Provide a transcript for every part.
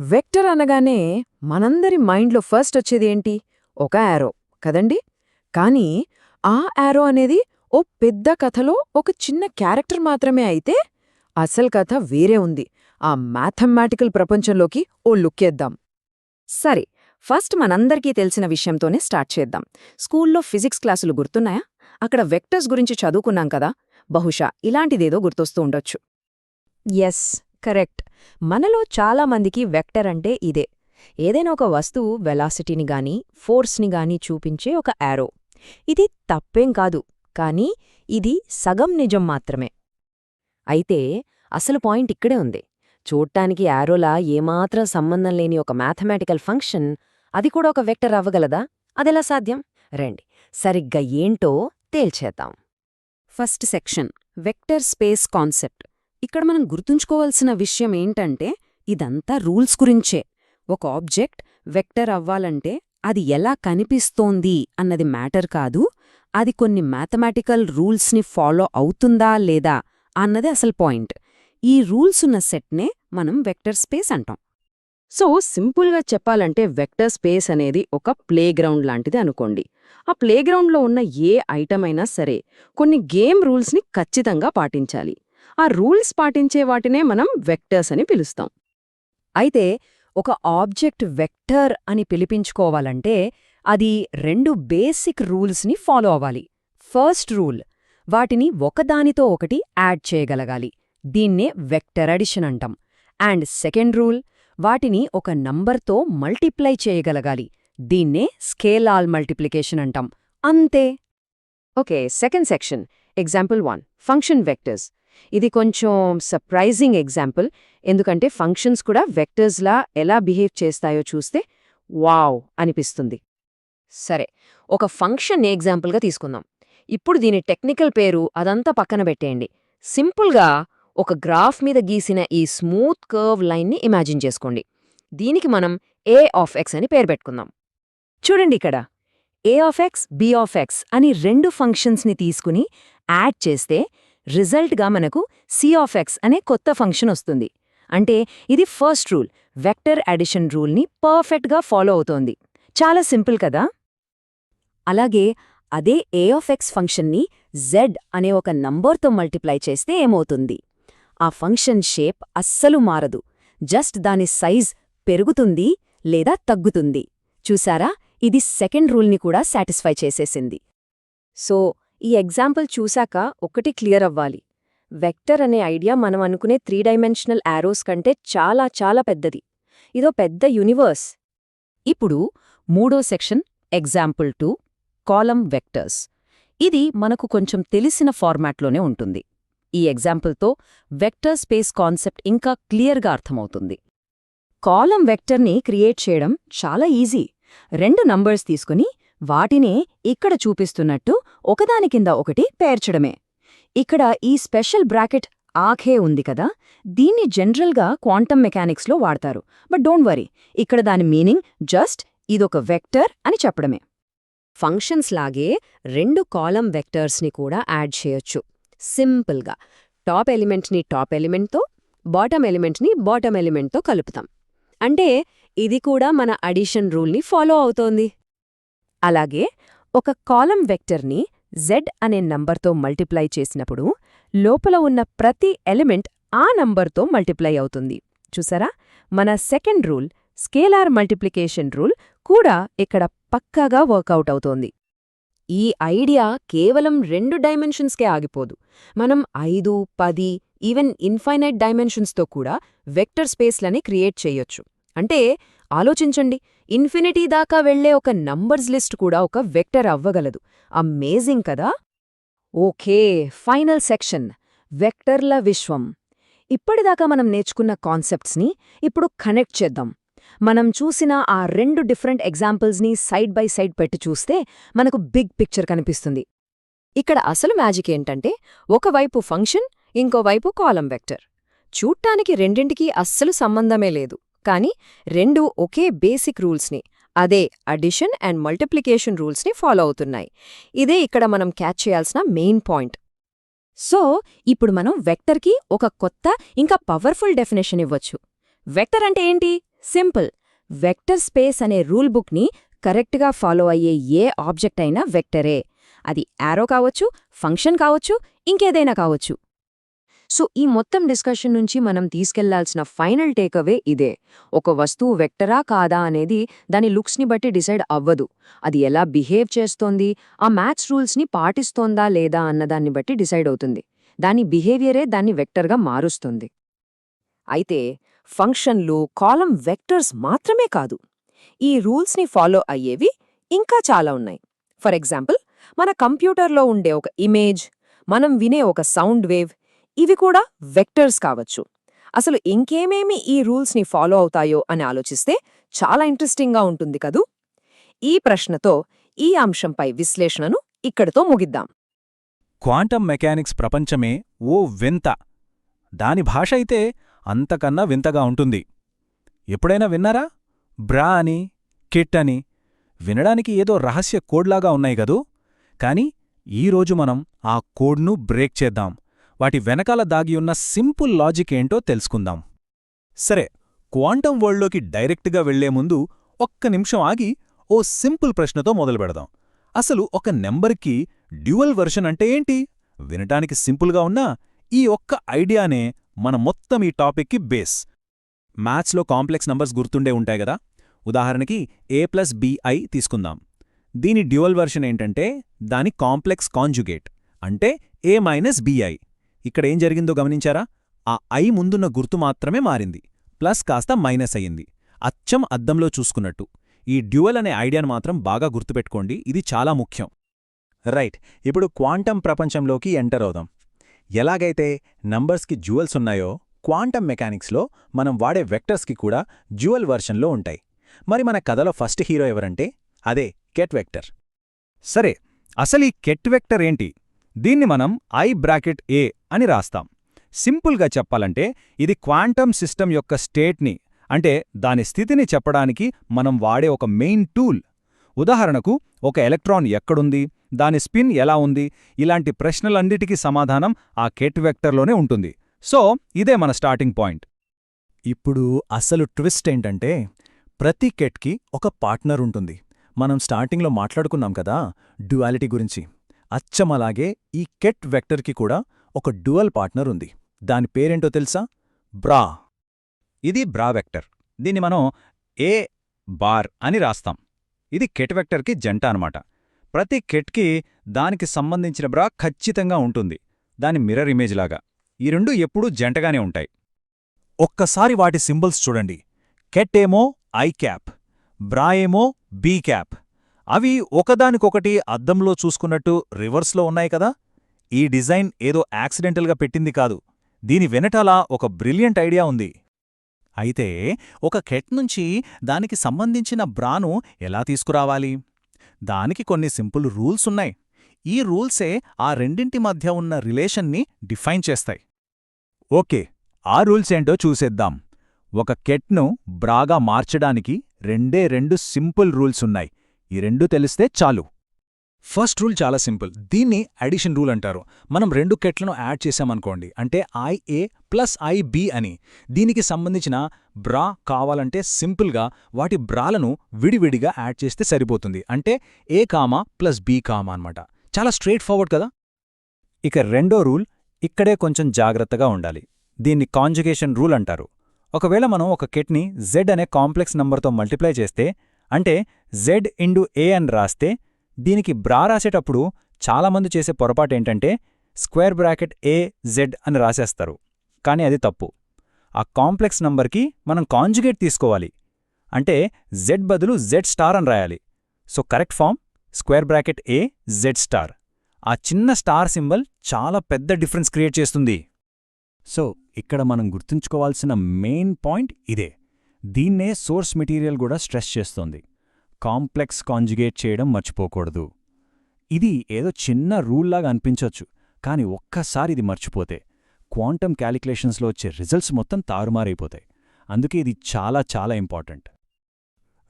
Vector అనగానే మనందరి మైండ్లో ఫస్ట్ వచ్చేది ఏంటి? ఒక యారో. కదండి? కానీ ఆ యారో అనేది ఓ పెద్ద కథలో ఒక చిన్న క్యారెక్టర్ మాత్రమే అయితే అసలు కథ వేరే ఉంది. ఆ మ్యాథమెటికల్ ప్రపంచంలోకి ఓ లుక్కేద్దాం సరే ఫస్ట్ మనందరికీ తెలిసిన విషయంతోనే స్టార్ట్ చేద్దాం. స్కూల్లో ఫిజిక్స్ క్లాసులు గుర్తున్నాయా? అక్కడ వెక్టర్స్ గురించి చదువుకున్నాం కదా. బహుశా ఇలాంటిదేదో గుర్తొస్తూ ఉండొచ్చు. Yes correct. మనలో చాలామందికి వెక్టర్ అంటే ఇదే. ఏదైనా ఒక వస్తువు వెలాసిటీని గాని ఫోర్స్ని గాని చూపించే ఒక యారో. ఇది తప్పేం కాదు కానీ ఇది సగం నిజం మాత్రమే. అయితే అసలు పాయింట్ ఇక్కడే ఉంది. చూడ్డానికి యారోలా ఏమాత్రం సంబంధం లేని ఒక మ్యాథమెటికల్ ఫంక్షన్ అది కూడా ఒక వెక్టర్ అవ్వగలదా? అదెలా సాధ్యం? రండి సరిగ్గా ఏంటో తేల్చేద్దాం. First section vector space concept. ఇక్కడ మనం గుర్తుంచుకోవాల్సిన విషయం ఏంటంటే ఇదంతా రూల్స్ గురించే. ఒక ఆబ్జెక్ట్ వెక్టర్ అవ్వాలంటే అది ఎలా కనిపిస్తోంది అన్నది మ్యాటర్ కాదు. అది కొన్ని మ్యాథమెటికల్ రూల్స్ని ఫాలో అవుతుందా లేదా అన్నది అసలు పాయింట్. ఈ రూల్స్ ఉన్న సెట్నే మనం వెక్టర్ స్పేస్ అంటాం. సో సింపుల్గా చెప్పాలంటే వెక్టర్ స్పేస్ అనేది ఒక ప్లేగ్రౌండ్ లాంటిది అనుకోండి. ఆ ప్లేగ్రౌండ్లో ఉన్న ఏ ఐటమ్ అయినా సరే కొన్ని గేమ్ రూల్స్ని ఖచ్చితంగా పాటించాలి. ఆ రూల్స్ పాటించే వాటినే మనం వెక్టర్స్ అని పిలుస్తాం. అయితే ఒక ఆబ్జెక్ట్ వెక్టర్ అని పిలిపించుకోవాలంటే అది రెండు బేసిక్ రూల్స్ని ఫాలో అవ్వాలి. ఫస్ట్ రూల్ వాటిని ఒకదానితో ఒకటి యాడ్ చేయగలగాలి. దీన్నే వెక్టర్ అడిషన్ అంటాం. అండ్ సెకండ్ రూల్ వాటిని ఒక నంబర్తో మల్టిప్లై చేయగలగాలి. దీన్నే స్కేలాల్ మల్టిప్లికేషన్ అంటాం. అంతే. Okay second section example one function vectors. ఇది కొంచెం సర్ప్రైజింగ్ ఎగ్జాంపుల్ ఎందుకంటే ఫంక్షన్స్ కూడా వెక్టర్స్లా ఎలా బిహేవ్ చేస్తాయో చూస్తే వావ్ అనిపిస్తుంది. సరే ఒక ఫంక్షన్ ఎగ్జాంపుల్గా తీసుకుందాం. ఇప్పుడు దీని టెక్నికల్ పేరు అదంతా పక్కన పెట్టేయండి. సింపుల్గా ఒక గ్రాఫ్ మీద గీసిన ఈ స్మూత్ కర్వ్ లైన్ని ఇమాజిన్ చేసుకోండి. దీనికి మనం ఏ ఆఫ్ ఎక్స్ అని పేరు పెట్టుకుందాం. చూడండి ఇక్కడ. A of X B of X అని రెండు ఫంక్షన్స్ని తీసుకుని యాడ్ చేస్తే రిజల్ట్గా మనకు సి ఆఫ్ ఎక్స్ అనే కొత్త ఫంక్షన్ వస్తుంది. అంటే ఇది ఫస్ట్ రూల్ వెక్టర్ అడిషన్ రూల్ని పర్ఫెక్ట్గా ఫాలో అవుతోంది. చాలా సింపుల్ కదా? అలాగే అదే ఏ ఆఫ్ ఎక్స్ ఫంక్షన్ని జెడ్ అనే ఒక నంబర్తో మల్టిప్లై చేస్తే ఏమవుతుంది? ఆ ఫంక్షన్ షేప్ అస్సలు మారదు. జస్ట్ దాని సైజ్ పెరుగుతుంది లేదా తగ్గుతుంది. చూసారా? ఇది సెకండ్ రూల్ని కూడా సాటిస్ఫై చేసేసింది. సో ఈ ఎగ్జాంపుల్ చూశాక ఒకటి క్లియర్ అవ్వాలి. వెక్టర్ అనే ఐడియా మనం అనుకునే త్రీ డైమెన్షనల్ యారోస్ కంటే చాలా చాలా పెద్దది. ఇదో పెద్ద యూనివర్స్. ఇప్పుడు మూడో section example two column vectors. ఇది మనకు కొంచెం తెలిసిన ఫార్మాట్లోనే ఉంటుంది. ఈ ఎగ్జాంపుల్తో వెక్టర్ స్పేస్ కాన్సెప్ట్ ఇంకా క్లియర్గా అర్థమవుతుంది. కాలం వెక్టర్ని క్రియేట్ చేయడం చాలా ఈజీ. రెండు నంబర్స్ తీసుకుని వాటినే ఇక్కడ చూపిస్తున్నట్టు ఒకదాని కింద ఒకటి పేర్చడమే. ఇక్కడ ఈ స్పెషల్ బ్రాకెట్ ఆఖే ఉంది కదా దీన్ని జనరల్గా క్వాంటమ్ మెకానిక్స్లో వాడతారు. బట్ డోంట్ వరీ ఇక్కడ దాని మీనింగ్ జస్ట్ ఇదొక వెక్టర్ అని చెప్పడమే. ఫంక్షన్స్ లాగే రెండు కాలం వెక్టర్స్ని కూడా యాడ్ చేయొచ్చు. సింపుల్గా టాప్ ఎలిమెంట్ని టాప్ ఎలిమెంట్తో బాటమ్ ఎలిమెంట్ని బాటమ్ ఎలిమెంట్తో కలుపుతాం. అంటే ఇది కూడా మన అడిషన్ రూల్ని ఫాలో అవుతోంది. అలాగే ఒక కాలం వెక్టర్ని జెడ్ అనే నంబర్తో మల్టిప్లై చేసినప్పుడు లోపల ఉన్న ప్రతి ఎలిమెంట్ ఆ నంబర్తో మల్టిప్లై అవుతుంది. చూసారా? మన second rule scalar multiplication rule కూడా ఇక్కడ పక్కాగా వర్కౌట్ అవుతోంది. ఈ ఐడియా కేవలం రెండు డైమెన్షన్స్కే ఆగిపోదు. మనం ఐదు పది ఈవెన్ ఇన్ఫైనైట్ డైమెన్షన్స్తో కూడా వెక్టర్ స్పేస్లని క్రియేట్ చేయొచ్చు. అంటే ఆలోచించండి. ఇన్ఫినిటీ దాకా వెళ్ళే ఒక నంబర్స్ లిస్ట్ కూడా ఒక వెక్టర్ అవ్వగలదు. అమేజింగ్ కదా? Okay final section. వెక్టర్ల విశ్వం. ఇప్పటిదాకా మనం నేర్చుకున్న కాన్సెప్ట్స్ని ఇప్పుడు కనెక్ట్ చేద్దాం. మనం చూసిన ఆ రెండు డిఫరెంట్ ఎగ్జాంపుల్స్ని సైడ్ బై సైడ్ పెట్టి చూస్తే మనకు బిగ్ పిక్చర్ కనిపిస్తుంది. ఇక్కడ అసలు మ్యాజిక్ ఏంటంటే ఒకవైపు ఫంక్షన్ ఇంకోవైపు కాలం వెక్టర్. చూడ్డానికి రెండింటికీ అస్సలు సంబంధమే లేదు. కానీ రెండు ఒకే బేసిక్ రూల్స్ని అదే అడిషన్ అండ్ మల్టిప్లికేషన్ రూల్స్ని ఫాలో అవుతున్నాయి. ఇదే ఇక్కడ మనం క్యాచ్ చేయాల్సిన మెయిన్ పాయింట్. సో ఇప్పుడు మనం వెక్టర్కి ఒక కొత్త ఇంకా పవర్ఫుల్ డెఫినేషన్ ఇవ్వచ్చు. వెక్టర్ అంటే ఏంటి? సింపుల్. వెక్టర్ స్పేస్ అనే రూల్ బుక్ని కరెక్ట్గా ఫాలో అయ్యే ఏ ఆబ్జెక్ట్ అయినా వెక్టరే. అది యారో కావచ్చు ఫంక్షన్ కావచ్చు ఇంకేదైనా కావచ్చు. సో ఈ మొత్తం డిస్కషన్ నుంచి మనం తీసుకెళ్ళాల్సిన ఫైనల్ టేక్అవే ఇదే. ఒక వస్తువు వెక్టరా కాదా అనేది దాని లుక్స్ని బట్టి డిసైడ్ అవ్వదు. అది ఎలా బిహేవ్ చేస్తోంది? ఆ మ్యాథ్స్ రూల్స్ని పాటిస్తోందా లేదా అన్నదాన్ని బట్టి డిసైడ్ అవుతుంది. దాని బిహేవియరే దాన్ని వెక్టర్గా మారుస్తుంది. అయితే ఫంక్షన్లు కాలం వెక్టర్స్ మాత్రమే కాదు. ఈ రూల్స్ని ఫాలో అయ్యేవి ఇంకా చాలా ఉన్నాయి. ఫర్ ఎగ్జాంపుల్ మన కంప్యూటర్లో ఉండే ఒక ఇమేజ్ మనం వినే ఒక సౌండ్ వేవ్ ఇవి కూడా వెక్టర్స్ కావచ్చు. అసలు ఇంకేమేమి ఈ రూల్స్ని ఫాలో అవుతాయో అని ఆలోచిస్తే చాలా ఇంట్రెస్టింగ్గా ఉంటుంది కదూ? ఈ ప్రశ్నతో ఈ అంశంపై విశ్లేషణను ఇక్కడితో ముగిద్దాం. క్వాంటం మెకానిక్స్ ప్రపంచమే ఓ వింత. దాని భాష అయితే అంతకన్నా వింతగా ఉంటుంది. ఎప్పుడైనా విన్నారా? బ్రా అని కిట్ అని వినడానికి ఏదో రహస్య కోడ్లాగా ఉన్నాయి గదూ కాని ఈరోజు మనం ఆ కోడ్ను బ్రేక్ చేద్దాం. వాటి వెనకాల దాగియున్న సింపుల్ లాజిక్ ఏంటో తెలుసుకుందాం. సరే క్వాంటం వరల్డ్లోకి డైరెక్ట్గా వెళ్ళే ముందు ఒక్క నిమిషం ఆగి ఓ సింపుల్ ప్రశ్నతో మొదలుపెడదాం అసలు ఒక నెంబర్కి డ్యూయల్ వెర్షన్ అంటే ఏంటి? వినటానికి సింపుల్గా ఉన్నా ఈ ఒక్క ఐడియానే మన మొత్తం ఈ టాపిక్కి బేస్. మ్యాథ్స్లో కాంప్లెక్స్ నంబర్స్ గుర్తుండే ఉంటాయి కదా? ఉదాహరణకి ఏ ప్లస్ బిఐ తీసుకుందాం. దీని డ్యూయల్ వెర్షన్ ఏంటంటే దాని కాంప్లెక్స్ కాంజుగేట్ అంటే ఏ మైనస్ బిఐ ఇక్కడ ఏం జరిగిందో గమనించారా? ఆ ఐ ముందున్న గుర్తు మాత్రమే మారింది. ప్లస్ కాస్త మైనస్ అయ్యింది. అచ్చం అద్దంలో చూసుకున్నట్టు. ఈ డ్యూయల్ అనే ఐడియాను మాత్రం బాగా గుర్తుపెట్టుకోండి. ఇది చాలా ముఖ్యం. రైట్. ఇప్పుడు క్వాంటం ప్రపంచంలోకి ఎంటర్ అవుదాం. ఎలాగైతే నంబర్స్కి జ్యువెల్స్ ఉన్నాయో క్వాంటం మెకానిక్స్లో మనం వాడే వెక్టర్స్కి కూడా జ్యువెల్ వర్షన్లో ఉంటాయి. మరి మన కథలో ఫస్ట్ హీరో ఎవరంటే? అదే కెట్ వెక్టర్. సరే. అసలు ఈ కెట్ వెక్టర్ ఏంటి? దీన్ని మనం ఐ బ్రాకెట్ ఏ అని రాస్తాం. సింపుల్గా చెప్పాలంటే ఇది క్వాంటమ్ సిస్టమ్ యొక్క స్టేట్ని అంటే దాని స్థితిని చెప్పడానికి మనం వాడే ఒక మెయిన్ టూల్. ఉదాహరణకు ఒక ఎలక్ట్రాన్ ఎక్కడుంది దాని స్పిన్ ఎలా ఉంది ఇలాంటి ప్రశ్నలన్నిటికీ సమాధానం ఆ కెట్ వెక్టర్లోనే ఉంటుంది. సో ఇదే మన స్టార్టింగ్ పాయింట్. ఇప్పుడు అసలు ట్విస్ట్ ఏంటంటే ప్రతి కెట్కి ఒక పార్ట్నర్ ఉంటుంది. మనం స్టార్టింగ్లో మాట్లాడుకున్నాం కదా డ్యువాలిటీ గురించి. అచ్చమలాగే ఈ కెట్ వెక్టర్కి కూడా ఒక డ్యువల్ పార్ట్నర్ ఉంది. దాని పేరేంటో తెలుసా? బ్రా. ఇది బ్రా వెక్టర్. దీన్ని మనం ఏ బార్ అని రాస్తాం. ఇది కెట్ వెక్టర్కి జంట అనమాట ప్రతి కెట్కి దానికి సంబంధించిన బ్రా ఖచ్చితంగా ఉంటుంది. దాని మిర్రర్ ఇమేజ్ లాగా. ఈ రెండు ఎప్పుడూ జంటగానే ఉంటాయి. ఒక్కసారి వాటి సింబల్స్ చూడండి. కెట్ ఏమో ఐ క్యాప్. బ్రా ఏమో బీ క్యాప్. అవి ఒకదానికొకటి అద్దంలో చూసుకున్నట్టు రివర్స్లో ఉన్నాయి కదా? ఈ డిజైన్ ఏదో యాక్సిడెంటల్గా పెట్టింది కాదు. దీని వెనటాల ఒక బ్రిలియంట్ ఐడియా ఉంది. అయితే ఒక కెట్ నుంచి దానికి సంబంధించిన బ్రాను ఎలా తీసుకురావాలి? దానికి కొన్ని సింపుల్ రూల్స్ ఉన్నాయి. ఈ రూల్సే ఆ రెండింటి మధ్య ఉన్న రిలేషన్ని డిఫైన్ చేస్తాయి. ఓకే ఆ రూల్స్ ఏంటో చూసేద్దాం. ఒక కెట్ను బ్రాగా మార్చడానికి రెండే రెండు సింపుల్ రూల్స్ ఉన్నాయి. ఈ రెండు తెలిస్తే చాలు. ఫస్ట్ రూల్ చాలా సింపుల్. దీన్ని అడిషన్ రూల్ అంటారు. మనం రెండు కెట్లను యాడ్ చేశామనుకోండి అంటే ఐఏ ప్లస్ ఐబి అని. దీనికి సంబంధించిన బ్రా కావాలంటే సింపుల్గా వాటి బ్రాలను విడివిడిగా యాడ్ చేస్తే సరిపోతుంది. అంటే A comma plus B comma అన్నమాట. చాలా స్ట్రేట్ ఫార్వర్డ్ కదా? ఇక రెండో రూల్ ఇక్కడే కొంచెం జాగ్రత్తగా ఉండాలి. దీన్ని కాంజుగేషన్ రూల్ అంటారు. ఒకవేళ మనం ఒక కెట్ని జెడ్ అనే కాంప్లెక్స్ నంబర్తో మల్టిప్లై చేస్తే అంటే జెడ్ ఇండు ఏ అని రాస్తే దీనికి బ్రా రాసేటప్పుడు చాలామంది చేసే పొరపాటేంటంటే స్క్వేర్ బ్రాకెట్ ఏ జెడ్ అని రాసేస్తారు. కానీ అది తప్పు. ఆ కాంప్లెక్స్ నంబర్కి మనం కాంజుగేట్ తీసుకోవాలి. అంటే జెడ్ బదులు జెడ్ స్టార్ అని రాయాలి. So correct form? Square bracket A Z star. ఆ చిన్న స్టార్ సింబల్ చాలా పెద్ద డిఫరెన్స్ క్రియేట్ చేస్తుంది. సో ఇక్కడ మనం గుర్తుంచుకోవాల్సిన మెయిన్ పాయింట్ ఇదే. దీన్నే సోర్స్ మెటీరియల్ కూడా స్ట్రెస్ చేస్తోంది. కాంప్లెక్స్ కాంజుగేట్ చేయడం మర్చిపోకూడదు. ఇది ఏదో చిన్న రూల్లాగా అనిపించొచ్చు కాని ఒక్కసారి ఇది మర్చిపోతే క్వాంటమ్ క్యాలిక్యులేషన్స్లో వచ్చే రిజల్ట్స్ మొత్తం తారుమారైపోతాయి. అందుకే ఇది చాలా చాలా ఇంపార్టెంట్.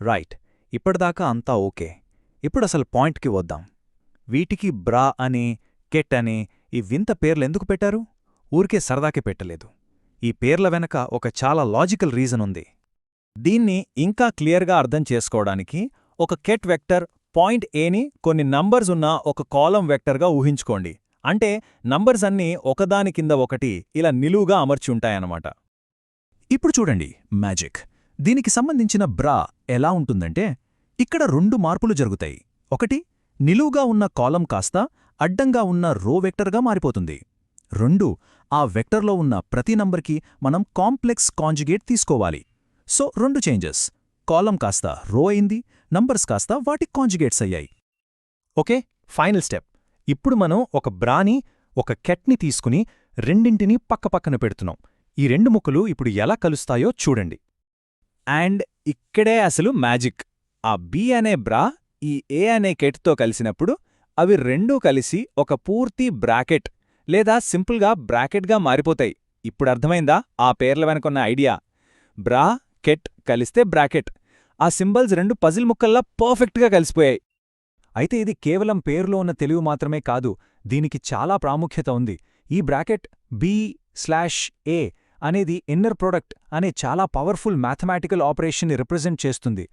రైట్ ఇప్పటిదాకా అంతా ఓకే. ఇప్పుడు అసలు పాయింట్కి వద్దాం. వీటికి బ్రా అని కెట్ అని ఈ వింత పేర్లెందుకు పెట్టారు? ఊరికే సరదాకే పెట్టలేదు. ఈ పేర్ల వెనక ఒక చాలా లాజికల్ రీజన్ ఉంది. దీన్ని ఇంకా క్లియర్గా అర్థం చేసుకోవడానికి ఒక కెట్ వెక్టర్ పాయింట్ ఏని కొన్ని నంబర్స్ ఉన్న ఒక కాలం వెక్టర్గా ఊహించుకోండి. అంటే నంబర్స్ అన్నీ ఒకదాని కింద ఒకటి ఇలా నిలువుగా అమర్చి ఉంటాయన్నమాట ఇప్పుడు చూడండి మ్యాజిక్. దీనికి సంబంధించిన బ్రా ఎలా ఉంటుందంటే ఇక్కడ రెండు మార్పులు జరుగుతాయి. ఒకటి నిలువుగా ఉన్న కాలం కాస్త అడ్డంగా ఉన్న రో వెక్టర్గా మారిపోతుంది. రెండు ఆ వెక్టర్లో ఉన్న ప్రతి నంబర్కి మనం కాంప్లెక్స్ కాంజుగేట్ తీసుకోవాలి. సో రెండు చేంజెస్. కాలం కాస్త రో అయింది నంబర్స్ కాస్త వాటి కాంజుగేట్స్ అయ్యాయి. Okay final step. ఇప్పుడు మనం ఒక బ్రాని ఒక కెట్ని తీసుకుని రెండింటినీ పక్కపక్కన పెడుతున్నాం. ఈ రెండు ముక్కలు ఇప్పుడు ఎలా కలుస్తాయో చూడండి. అండ్ ఇక్కడే అసలు మ్యాజిక్. ఆ బి అనే బ్రా ఈ ఏ అనే కెట్తో కలిసినప్పుడు అవి రెండూ కలిసి ఒక పూర్తి బ్రాకెట్ లేదా సింపుల్గా బ్రాకెట్గా మారిపోతాయి. ఇప్పుడు అర్థమైందా? ఆ పేర్ల వెనకున్న ఐడియా. బ్రా కెట్ కలిస్తే బ్రాకెట్. ఆ సింబల్స్ రెండు పజిల్ ముక్కల్లా పర్ఫెక్ట్గా కలిసిపోయాయి. అయితే ఇది కేవలం పేరులో ఉన్న తెలివి మాత్రమే కాదు దీనికి చాలా ప్రాముఖ్యత ఉంది. ఈ బ్రాకెట్ బి స్లాష్ ఏ అనేది ఇన్నర్ ప్రొడక్ట్ అనే చాలా పవర్ఫుల్ మ్యాథమెటికల్ ఆపరేషన్ని రిప్రజెంట్ చేస్తుంది.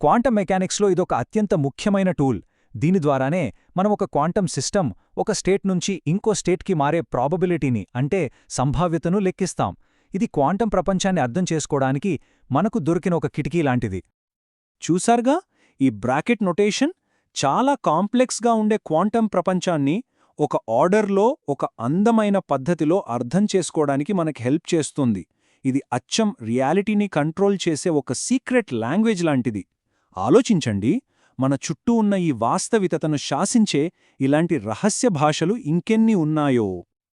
క్వాంటం మెకానిక్స్లో ఇదొక అత్యంత ముఖ్యమైన టూల్. దీని ద్వారానే మనం ఒక క్వాంటం సిస్టమ్ ఒక స్టేట్ నుంచి ఇంకో స్టేట్కి మారే ప్రాబబిలిటీని అంటే సంభావ్యతను లెక్కిస్తాం. ఇది క్వాంటం ప్రపంచాన్ని అర్థం చేసుకోవడానికి మనకు దొరికిన ఒక కిటికీ లాంటిది. చూసారుగా ఈ బ్రాకెట్ నొటేషన్ చాలా కాంప్లెక్స్గా ఉండే క్వాంటం ప్రపంచాన్ని ఒక ఆర్డర్లో ఒక అందమైన పద్ధతిలో అర్థం చేసుకోవడానికి మనకు హెల్ప్ చేస్తుంది. ఇది అచ్చం రియాలిటీని కంట్రోల్ చేసే ఒక సీక్రెట్ లాంగ్వేజ్ లాంటిది. ఆలోచించండి మన చుట్టూ ఉన్న ఈ వాస్తవితతను శాసించే ఇలాంటి రహస్య భాషలు ఇంకెన్ని ఉన్నాయో.